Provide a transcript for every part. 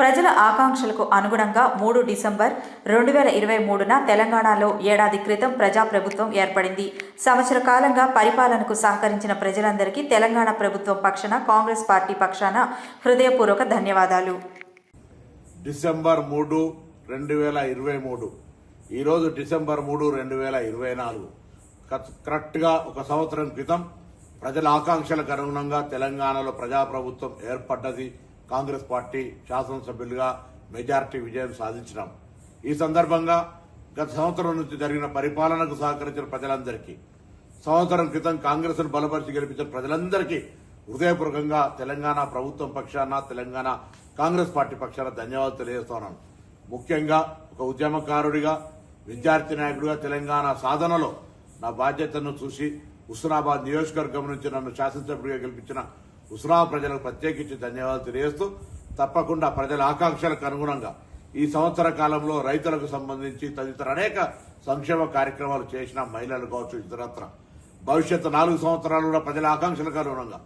ప్రజల ఆకాంక్షలకు అనుగుణంగా మూడు డిసెంబర్ రెండు వేల ఇరవై మూడున తెలంగాణలో ఏడాది క్రితం ప్రజాప్రభుత్వం ఏర్పడింది. సంవత్సర కాలంగా పరిపాలనకు సహకరించిన ప్రజలందరికీ తెలంగాణ ప్రభుత్వం పక్షాన కాంగ్రెస్ పార్టీ పక్షాన హృదయపూర్వక ధన్యవాదాలు. డిసెంబర్ మూడు రెండు వేల ఇరవై మూడు. ఈరోజు డిసెంబర్ మూడు రెండు వేల ఇరవై నాలుగు. కరెక్ట్గా ఒక సంవత్సరం క్రితం ప్రజల ఆకాంక్షలకు అనుగుణంగా తెలంగాణలో ప్రజాప్రభుత్వం ఏర్పడ్డది. కాంగ్రెస్ పార్టీ శాసనసభ్యులుగా మెజార్టీ విజయం సాధించినాం ఈ సందర్భంగా గత సంవత్సరం నుంచి జరిగిన పరిపాలనకు సహకరించిన ప్రజలందరికీ సంవత్సరం క్రితం కాంగ్రెస్ను బలపరిచి గెలిపించిన ప్రజలందరికీ హృదయపూర్వకంగా తెలంగాణ ప్రభుత్వం పక్షాన తెలంగాణ కాంగ్రెస్ పార్టీ పక్షాన ధన్యవాదాలు తెలియజేస్తున్నాను. ముఖ్యంగా ఒక ఉద్యమకారుడిగా విద్యార్థి నాయకుడిగా తెలంగాణ సాధనలో నా బాధ్యతను చూసి హుస్నాబాద్ నియోజకవర్గం నుంచి నన్ను శాసనసభ్యుడిగా గెలిపించిన ఉస్రా ప్రజలకు ప్రత్యేకించి ధన్యవాదాలు తెలియజేస్తూ తప్పకుండా ప్రజల ఆకాంక్షలకు అనుగుణంగా ఈ సంవత్సర కాలంలో రైతులకు సంబంధించి తదితర అనేక సంక్షేమ కార్యక్రమాలు చేసిన మహిళలు కావచ్చు ఇతరత్ర. భవిష్యత్తు నాలుగు సంవత్సరాలు కూడా ప్రజల ఆకాంక్షలకు అనుగుణంగా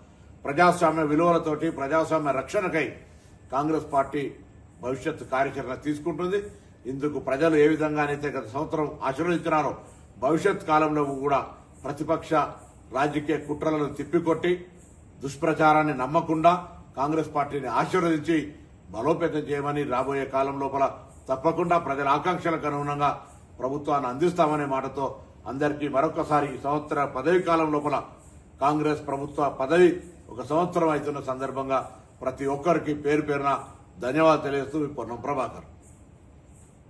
ప్రజాస్వామ్య విలువలతోటి ప్రజాస్వామ్య రక్షణకై కాంగ్రెస్ పార్టీ భవిష్యత్తు కార్యాచరణ తీసుకుంటుంది. ఇందుకు ప్రజలు ఏ విధంగానైతే గత సంవత్సరం ఆశీర్వదించినారో భవిష్యత్ కాలంలో కూడా ప్రతిపక్ష రాజకీయ కుట్రలను తిప్పికొట్టి దుష్ప్రచారాన్ని నమ్మకుండా కాంగ్రెస్ పార్టీని ఆశీర్వదించి బలోపేతం చేయమని రాబోయే కాలం లోపల తప్పకుండా ప్రజల ఆకాంక్షలకు అనుగుణంగా ప్రభుత్వాన్ని అందిస్తామనే మాటతో అందరికీ మరొకసారి ఈ సంవత్సర పదవి కాలం లోపల కాంగ్రెస్ ప్రభుత్వ పదవి ఒక సంవత్సరం అవుతున్న సందర్భంగా ప్రతి ఒక్కరికి పేరు పేరున ధన్యవాదాలు తెలియజేస్తూ పొన్నం ప్రభాకర్.